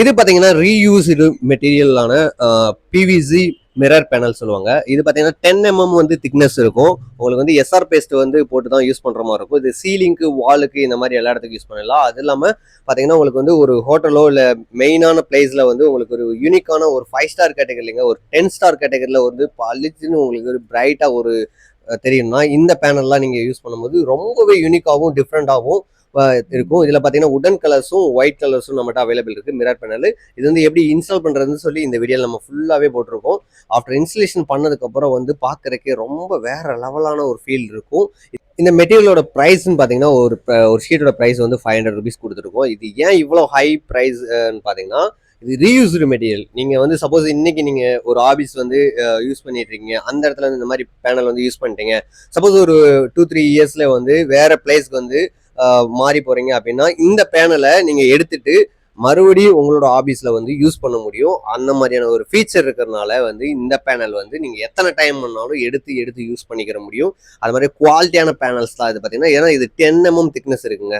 இது பார்த்தீங்கன்னா ரீயூஸ்டு மெட்டீரியலான பிவிசி மிரர் பேனல் சொல்லுவாங்க. இது பார்த்தீங்கன்னா டென் எம்எம் வந்து திக்னஸ் இருக்கும். உங்களுக்கு வந்து எஸ்ஆர் பேஸ்ட் வந்து போட்டு தான் யூஸ் பண்ணுற மாதிரி இருக்கும். இது சீலிங்க்கு வாலுக்கு இந்த மாதிரி எல்லா இடத்துக்கும் யூஸ் பண்ணலாம் அது இல்லாமல் பார்த்தீங்கன்னா உங்களுக்கு வந்து ஒரு ஹோட்டலோ இல்லை மெயினான பிளேஸில் வந்து உங்களுக்கு ஒரு யூனிக்கான ஒரு ஃபைவ் ஸ்டார் கேட்டகரிலிங்க ஒரு டென் ஸ்டார் கேட்டகரியில் வந்து பளிச்சுன்னு உங்களுக்கு ஒரு பிரைட்டாக ஒரு தெரியும்னா இந்த பேனல்லாம் நீங்கள் யூஸ் பண்ணும்போது ரொம்பவே யூனிக்காகவும் டிஃப்ரெண்ட்டாகவும் இருக்கும். இதில் பார்த்தீங்கன்னா உடன் கலர்ஸும் ஒயிட் கலர்ஸும் நம்மகிட்ட அவைலபிள் இருக்குது மிரர் பேனல் இது வந்து எப்படி இன்ஸ்டால் பண்ணுறதுன்னு சொல்லி இந்த வீடியோவில் நம்ம ஃபுல்லாகவே போட்டிருக்கோம். ஆஃப்டர் இன்ஸ்டலேஷன் பண்ணதுக்கப்புறம் வந்து பார்க்குறக்கே ரொம்ப வேற லெவலான ஒரு ஃபீல் இருக்கும். இந்த மெட்டீரியலோட ப்ரைஸ்ன்னு பார்த்தீங்கன்னா ஒரு ஒரு ஷீட்டோட ப்ரைஸ் வந்து ஃபைவ் ஹண்ட்ரட் ருபீஸ் கொடுத்துருக்கோம். இது ஏன் இவ்வளோ ஹை ப்ரைஸ்ன்னு பார்த்தீங்கன்னா இது ரீயூஸ்டு மெட்டீரியல் நீங்கள் வந்து சப்போஸ் இன்னைக்கு நீங்கள் ஒரு ஆபீஸ் வந்து யூஸ் பண்ணிட்டு இருக்கீங்க அந்த இடத்துல வந்து இந்த மாதிரி பேனல் வந்து யூஸ் பண்ணிட்டீங்க. சப்போஸ் ஒரு டூ த்ரீ இயர்ஸில் வந்து வேற பிளேஸ்க்கு வந்து மாறி போகிறீங்க அப்படின்னா இந்த பேனலை நீங்கள் எடுத்துட்டு மறுபடியும் உங்களோட ஆஃபீஸில் வந்து யூஸ் பண்ண முடியும். அந்த மாதிரியான ஒரு ஃபீச்சர் இருக்கிறதுனால வந்து இந்த பேனல் வந்து நீங்கள் எத்தனை டைம் பண்ணாலும் எடுத்து எடுத்து யூஸ் பண்ணிக்கிற முடியும். அது மாதிரி குவாலிட்டியான பேனல்ஸ் தான் இது பார்த்தீங்கன்னா. ஏன்னா இது டென் எம்எம் திக்னஸ் இருக்குங்க.